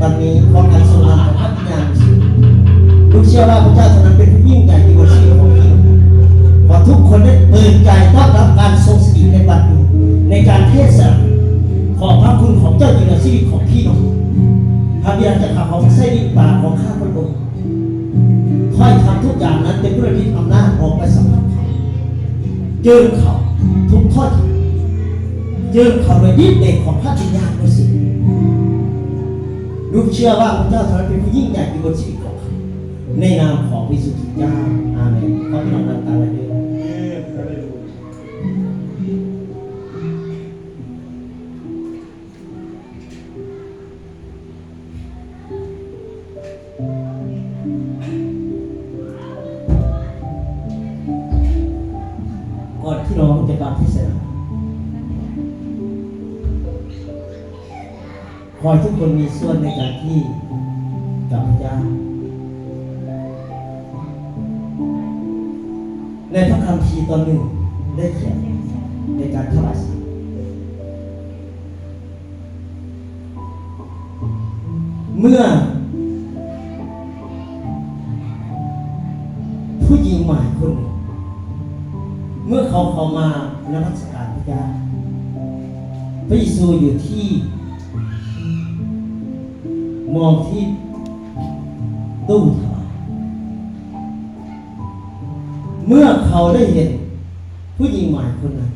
วันนี้ขอการทรงนำของพระบิดาประสูติลูกเชื่อว่าพระเจ้าท่านั้นเป็นผู้ยิ่งใหญ่ที่บนชีวิตของพี่ขอทุกคนได้เปิดใจต้อนรับการทรงสติในวันนี้ในการเทศนาขอบพระคุณของเจ้าอยู่ในชีวิตของพี่น้องพระบิดาจะขับของไส้ดินปากของข้าพระองค์ถ้อยคำทุกอย่างนั้นเป็นพระฤทธิ์อำนาจออกไปสำหรับเขาเจิมเขาทุกถ้อยคำเจิมเขาโดยฤทธิ์เดชของพระวิญญาณบริสุทธิ์ ผู้เชื่อว่าพระเจ้าทรงเป็นผู้ยิ่งใหญ่อยู่บนชีวิตของเขาในนามของพระสุทธิ์เจ้าอาเมนขอพี่น้องนั่งตามไปด้วย อทุกคนมีส่วนในการที่กับพระเจ้าในพระคัมภีร์ตอนหนึ่งได้เขียนในการถวายสัตย์เมื่อ ผู้หญิงใหม่คนเมื่อเขาเข้ามานมัสการพระเจ้าพระเยซูอยู่ที่ มองที่ตู้ถวายเมื่อเขาได้เห็น ผู้หญิงใหม่คนนั้น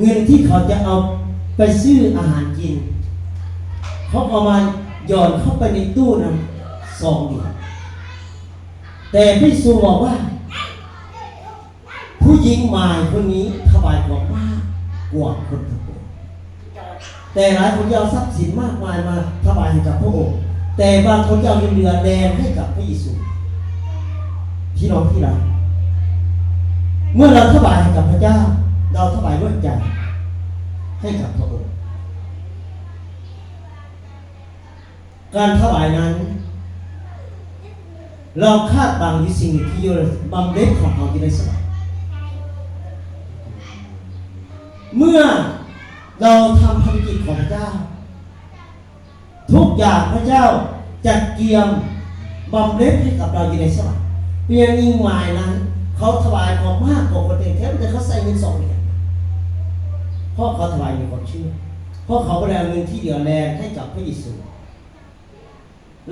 เงินที่เขาจะเอาไปซื้ออาหารกิน เขาเอามาหย่อนเข้าไปในตู้นั้นซองเดียวแต่พระเยซูบอกว่า ผู้หญิงหมายคนนี้ถวายของมากกว่าคนทั้งปวง แต่หลายคนจะเอาทรัพย์สินมากมายมาถวายให้กับพระองค์ แต่บางคนจะเอาเงินเดือนแดงให้กับพระเยซูพี่น้องที่รักเมื่อเราถวายให้กับพระเจ้า เราถวายด้วยใจให้กับพระองค์ การถวายนั้น เราคาดบังอยู่สิ่งหนึ่งที่อยู่บำเพ็ญของเราอยู่ในสมัยเมื่อเราทำ ของพระเจ้า ทุกอย่างพระเจ้าจัดเกียมบำเพ็ญให้กับเราอยู่ในสมัยเพียงยิงหมายนั้น เขาถวายของมากกว่าคนอื่นแค่แต่เขาใส่เงินสองเหรียญเพราะเขาถวายมีความเชื่อเพราะเขาแรงเงินที่เหลือแรงให้กับพระเยซู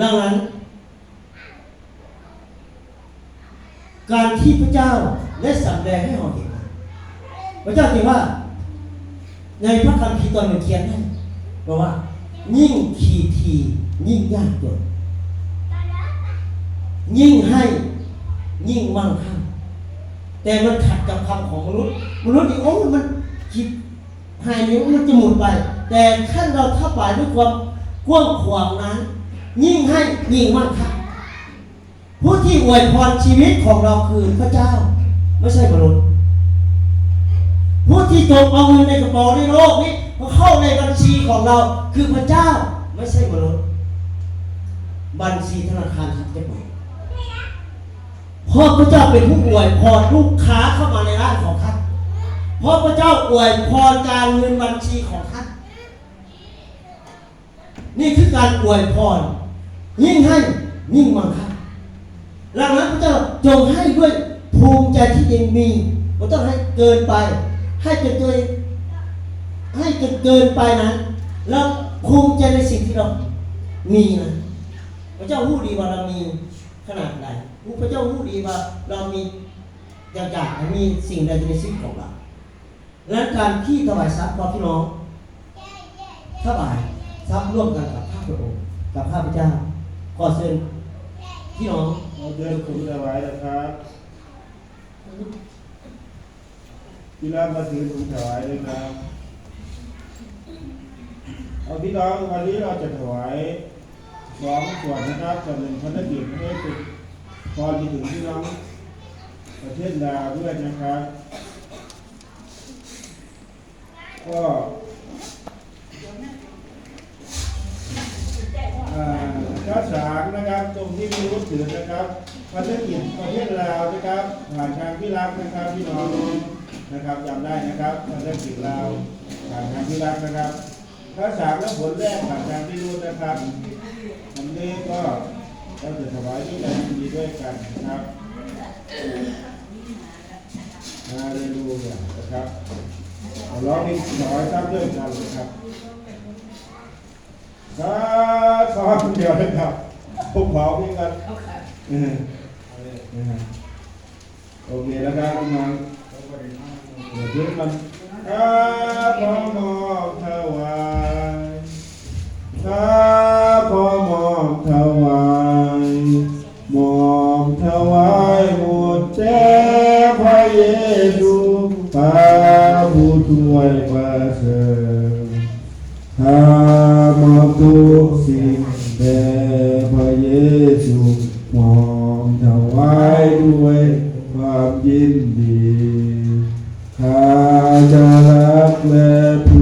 ดังนั้น การที่พระเจ้าได้สำแดงให้เราเห็นพระเจ้าตรัสว่า ในพระคัมภีร์ตอนหนึ่งเขียนให้บอกว่า ยิ่งขีทียิ่งยากจนยิ่งให้ยิ่งมั่งคั่งแต่มันขัดกับคำของมนุษย์มนุษย์นี่โอ้มันคิดให้นี้มันจะหมดไป แต่ขั้นเราทับหวายด้วยความกว้างขวางนั้น ยิ่งให้ยิ่งมั่งคั่งผู้ที่อวยพรชีวิตของเราคือพระเจ้า ไม่ใช่มนุษย์ ผู้ที่จงเอาเงินในกระเป๋าในโลกนี้มาเข้าในบัญชีของเราคือพระเจ้าไม่ใช่มนุษย์ บัญชีธนาคารทับจะไหมเพราะพระเจ้าเป็นผู้อวยพรลูกค้าเข้ามาในร้านของท่านเพราะพระเจ้าอวยพรการเงินบัญชีของท่าน นี่คือการอวยพรยิ่งให้ยิ่งมั่งคั่งดังนั้นพระเจ้าจงให้ด้วยภูมิใจที่ยังมีไม่ต้องให้เกินไป ให้จนเกินให้จนเกินไปนั้นแล้วภูมิใจในสิ่งที่เรามีนะพระเจ้ารู้ดีว่าเรามีขนาดใดพระเจ้ารู้ดีว่าเรามีอยากอยากมีสิ่งใดในชีวิตของเราและการที่ถวายทรัพย์เราพี่น้องถวายทรัพย์ร่วมกันกับข้าพระองค์กับข้าพเจ้าขอเชิญพี่น้องเราเดินคุณถวายนะครับ พี่รับมาถือถุงถวายเลยครับ เอาพี่น้องวันนี้เราจะถวายสองส่วนนะครับส่วนหนึ่งภารกิจให้ติดพรไปถึงพี่น้องประเทศลาวด้วยนะครับก็ระสางนะครับตรงที่มีรู้ถือนะครับพันธกิจประเทศลาวนะครับผ่านทางที่รักนะครับพี่น้อง นะครับจำได้นะครับพันธกิจลาวผ่านทางที่รักนะครับพระสางและผลแรกผ่านทางที่รู้นะครับวันนี้ก็เราจะถวายที่ใจดีด้วยกันนะครับมาเรียนรู้กันนะครับเอาร้องเพลงถวายตามเรื่องกันนะครับครับขอคนเดียวนะครับผมเผาพี่กันเออนะฮะโอเคแล้วครับพี่น้อง เดี๋ย รั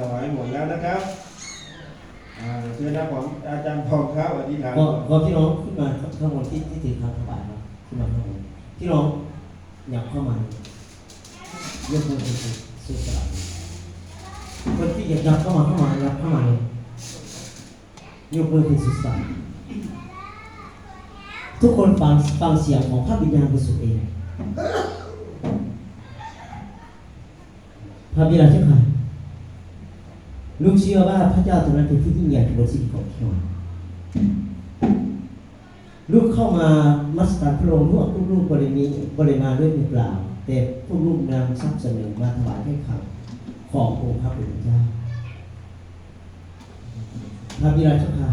ถวายหมดแล้วนะครับอ่าเชิญนะผมอาจารย์พองครับอธิษฐานก็ก็พี่น้องขึ้นมาข้างบนที่ที่ถือคำถวายมาขึ้นมาข้างบนพี่น้องอยากเข้ามาเยกมือขึ้นสุดสลับคนที่อยากยับเข้ามาเข้ามายับเข้ามาเลยยกมือขึ้นสุดสลับทุกคนฟังฟังเสียงของพระวิญญาบริสุทธิ์เองพระบิดาเจ้าค่ะ ลูกเชื่อว่าพระเจ้าตรงนั้นเป็นผู้ยิ่งใหญ่บนชีวิตของพี่น้องลูกเข้ามามัสการพระองค์ลูกลูกบริมีบริมาด้วยมือเปล่า แต่พวกลูกนำทรัพย์เสนอมาถวายให้เขาขององค์พระผู้เป็นเจ้าพระบิดาเจ้าค่ะ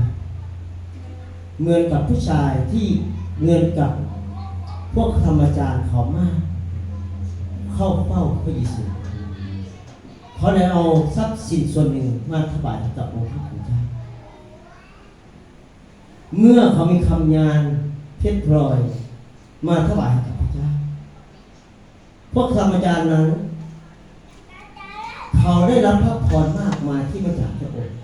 เหมือนกับผู้ชายที่เหมือนกับพวกธรรมจารย์เขามาก เข้าเฝ้าพระเยซู เขาได้เอาทรัพย์สินส่วนหนึ่งมาถวายให้กับองค์พระผู้เจ้าเมื่อเขามีคำยานเพชรพลอย มาถวายกับพระเจ้า พวกธรรมจารย์นั้น เขาได้รับพระพรมากมายที่มาจากพระองค์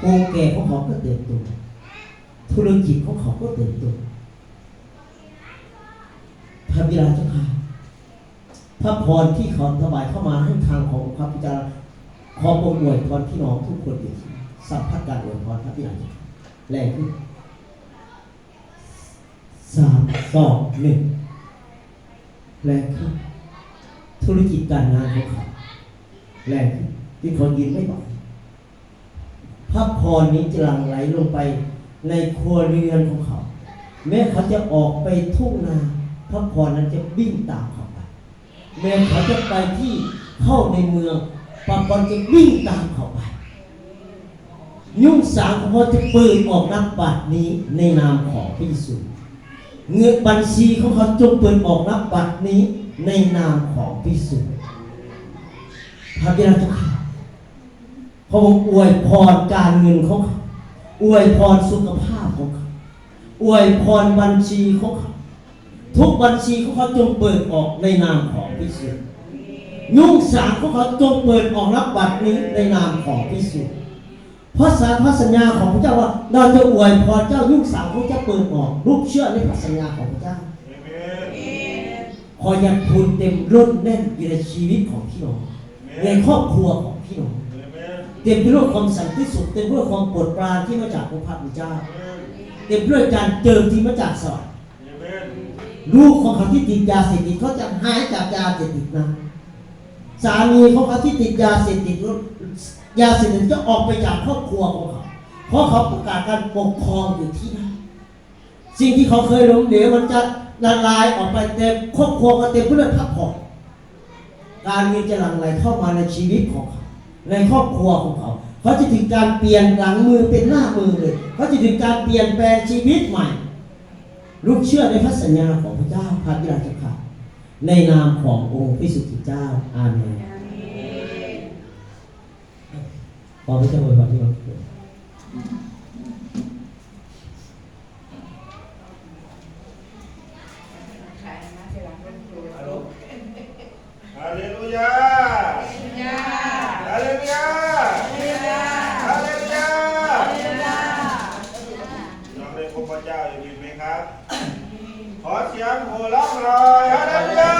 โงแก่ของเขาก็เติบโตธุรกิจของเขาก็เติบโตพระบิดาเจ้าค่ะ พระพรที่เขาถวายเข้ามาให้ทางของพระบิดารณขอปรโมทพรพี่น้องทุกคนอยู่สัมผัสการอวยพรครับพี่น้องแรงขึ้นสามสองหนึ่งแรงขึ้นธุรกิจการงานของเขาแรงขึ้นที่เขายืนไม่ไหวพระพรนี้จะหลั่งไหลลงไปในครัวเรือนของเขา แม้เขาจะออกไปทุ่งนาพระพรนั้นจะวิ่งตามเขา แม้เขาจะไปที่เข้าในเมืองพระพรจะวิ่งตามเขาไป ยุ่งสางของเขาจะเปิดออกนับบัตรนี้ในนามของพระเยซูเงินบัญชีของเขาจงเปิดออกนับบัตรนี้ในนามของพระเยซูพระบิดาทุกข้าพระองค์อวยพรการเงินของเขาอวยพรสุขภาพของเขาอวยพรบัญชีของเขา ทุกบัญชีของเขาจงเปิดออกในนามของพระเยซูยุ่งสางของเขาจงเปิดออกนับบัตรนี้ในนามของพระเยซูเพราะสารพระสัญญาของพระเจ้าว่าเราจะอวยพรเจ้ายุ่งสาวของเจ้าเปิดออกลูกเชื่อในพระสัญญาของพระเจ้าขอย่าพูนเต็มล้นแน่นอยู่ในชีวิตของพี่น้องในครอบครัวของพี่น้องเต็มไปด้วยความสันติสุขเต็มไปด้วยความปรดปรานที่มาจากพระพักตร์เจ้า เต็มไปด้วยการเจิมที่มาจากสวรรค์ ลูกของเขาที่ติดยาเสพติดเขาจะหายจากยาเสพติดนะสามีของเขาที่ติดยาเสพติดยาเสพติดจะออกไปจากครอบครัวของเขาเพราะเขาประกาศการปกครองอยู่ที่นั่นสิ่งที่เขาเคยล้มเหลวมันจะละลายออกไปเต็มครอบครัวก็เต็มไปด้วยพักผ่อนการเงินจะหลั่งไหลเข้ามาในชีวิตของเขาในครอบครัวของเขาเขาจะถึงการเปลี่ยนหลังมือเป็นหน้ามือเลยเขาจะถึงการเปลี่ยนแปลงชีวิตใหม่ ลูกเชื่อในพระสัญญาของพระเจ้าพระบิดาเจ้าค่ะในนามขององค์พระสุทธิเจ้า อาเมนขอพระเจ้าอวยพรที่เรา ฮาเลลูยา ฮาเลลูยา ฮาเลลูยาน้องได้พบพระเจ้าอยู่ดีไหมครับ ขอเสียงโห่ร้องหน่อยฮาเลลูยา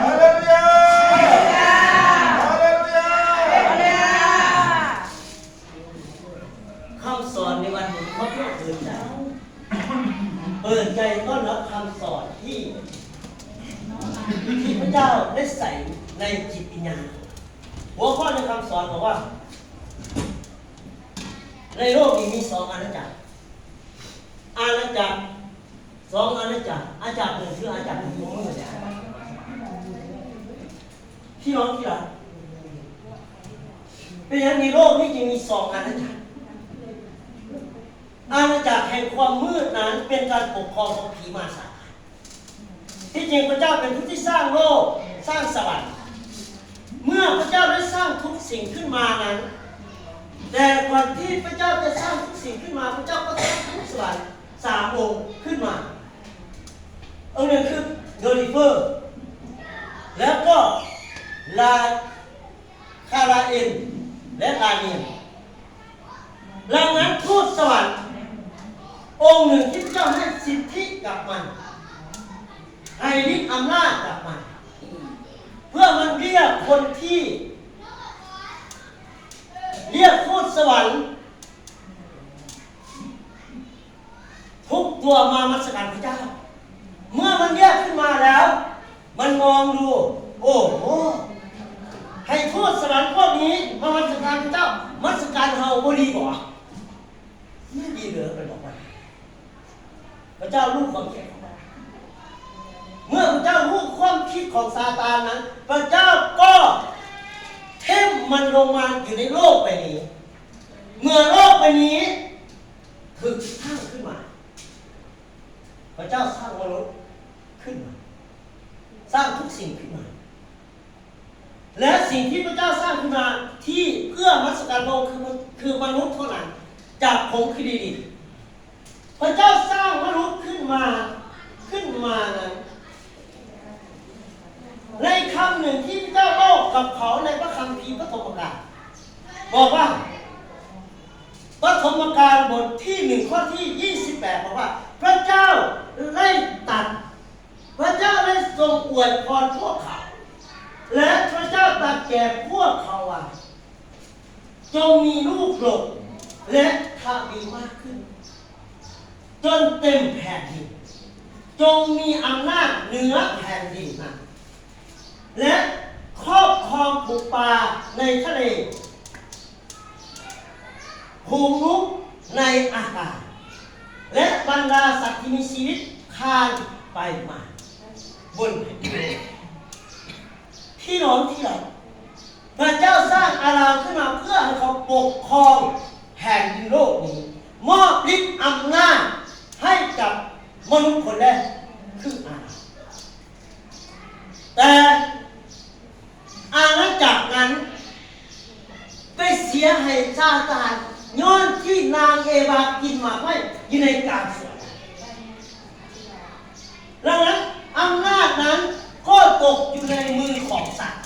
ฮาเลลูยา ฮาเลลูยา คำสอนในวันนี้เขาเพื่อเปิดใจเปิดใจต้อนรับคำสอนที่ ที่พระเจ้าได้ใส่ในจิตวิญญาณหัวข้อในคำสอนบอกว่า ในโลกนี้มีสองอาณาจักร อาณาจักรสองอาณาจักรอาณาจักรหนึ่งคืออาณาจักรของมือ พี่น้องที่รักเป็นอย่างในโลกนี้จึงมีสองอาณาจักรอาณาจักรแห่งความมืดนั้นเป็นการปกครองของผีมารซาที่จริงพระเจ้าเป็นผู้ที่สร้างโลกสร้างสวรรค์เมื่อพระเจ้าได้สร้างทุกสิ่งขึ้นมานั้น แต่ก่อนที่พระเจ้าจะสร้างทุกสิ่งขึ้นมา พระเจ้าก็สร้างทุกสวรรค์สามองค์ขึ้นมาองค์หนึ่งคือโดริเฟอร์แล้วก็ ลาคาราเอนและลาเนียนดังนั้นทูตสวรรค์องค์หนึ่งที่เจ้าให้สิทธิกับมันให้ฤทธิ์อำนาจกับมัน เพื่อมันเรียกคนที่ เรียกทูตสวรรค์ทุกตัวมามัสการพระเจ้า เมื่อมันเรียกขึ้นมาแล้ว มันมองดู โอ้โห ให้ทูตสวรรค์พวกนี้มามัสการพระเจ้ามัสการเฮาบ่ดีกว่ไม่ดีเหลือไปบอกว่าพระเจ้ารู้ความคิดของเราเมื่อพระเจ้ารู้ความคิดของซาตานนั้น พระเจ้าก็เทมมันลงมาอยู่ในโลกใบนี้ เมื่อโลกใบนี้ถูกสร้างขึ้นมา พระเจ้าสร้างมนุษย์ขึ้นมา สร้างทุกสิ่งขึ้นมา และสิ่งที่พระเจ้าสร้างขึ้นมาที่เพื่อมัสการพระองค์คือคือมนุษย์เท่านั้นจากผงคือดีพระเจ้าสร้างมนุษย์ขึ้นมาขึ้นมานั้นในคำหนึ่งที่พระเจ้าบอกกับเขาในพระคัมภีร์พระธรรมกาลบอกว่าพระธรรมกาลบทที่หนึ่งข้อที่ 28 บอกว่า พระเจ้าได้ตัด พระเจ้าได้ทรงอวยพรพวกเขา และพระเจ้าตรัส แก่พวกเขาว่าจงมีลูกหลกและทวีมากขึ้น จนเต็มแผ่นดินจงมีอำนาจเหนือแผ่นดินนั้นและครอบครองปูปลาในทะเลภูมิรุกในอากาศและบรรดาสัตว์ที่มีชีวิตคานไปมา บนแผ่นดินพี่น้องที่เรา พระเจ้าสร้างอาณาขึ้นมาเพื่อให้เขาปกครองแผ่นดินโลกนี้ มอบฤทธิ์อำนาจให้กับมนุษย์คนแรกคืออาณาแต่อาณาจักรนั้น ไปเสียให้ซาตานย้อนที่นางเอวากินมาไว้อยู่ในกลางสวนดังนั้นอำนาจนั้นก็ตกอยู่ในมือของสัตว์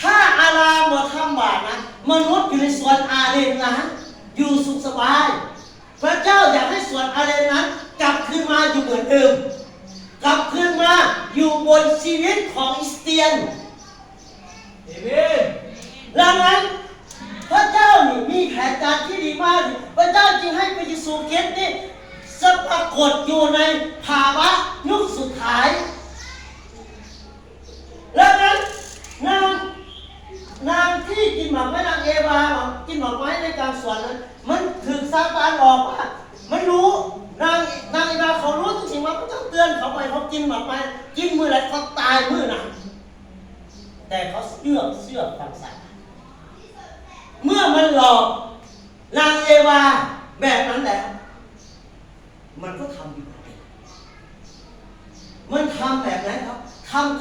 ถ้าอารามมาทำบาปนะ มนุษย์อยู่ในสวนอาเดนนะอยู่สุขสบาย พระเจ้าอยากให้สวนอาเดนนั้น กลับคืนมาอยู่เหมือนเดิม กลับคืนมาอยู่บนชีวิตของอิสเตียนเอเมนดังนั้นพระเจ้านี่มีแผนการที่ดีมาก พระเจ้าจึงให้พระเยซูคริสต์นี่สปรากฏอยู่ในภาวะยุคสุดท้าย ดังนั้นนางนางที่ กินหมากไม้นางเอวากินหมากไม้ในกลางสวนนั้นมันถึงซาตานหลอกว่ามันรู้นางนางเอวาเขารู้ทุกสิ่งว่าพระเจ้าเตือนเขาไปเขากินหมากไม้กินมือไหนเขาตายมือนั้นแต่เขาเชื่อเชื่อฟังสายเมื่อมันหลอกนางเอวาแบบนั้นแล้วมันก็ทำอยู่มันทำแบบไหนครับทำ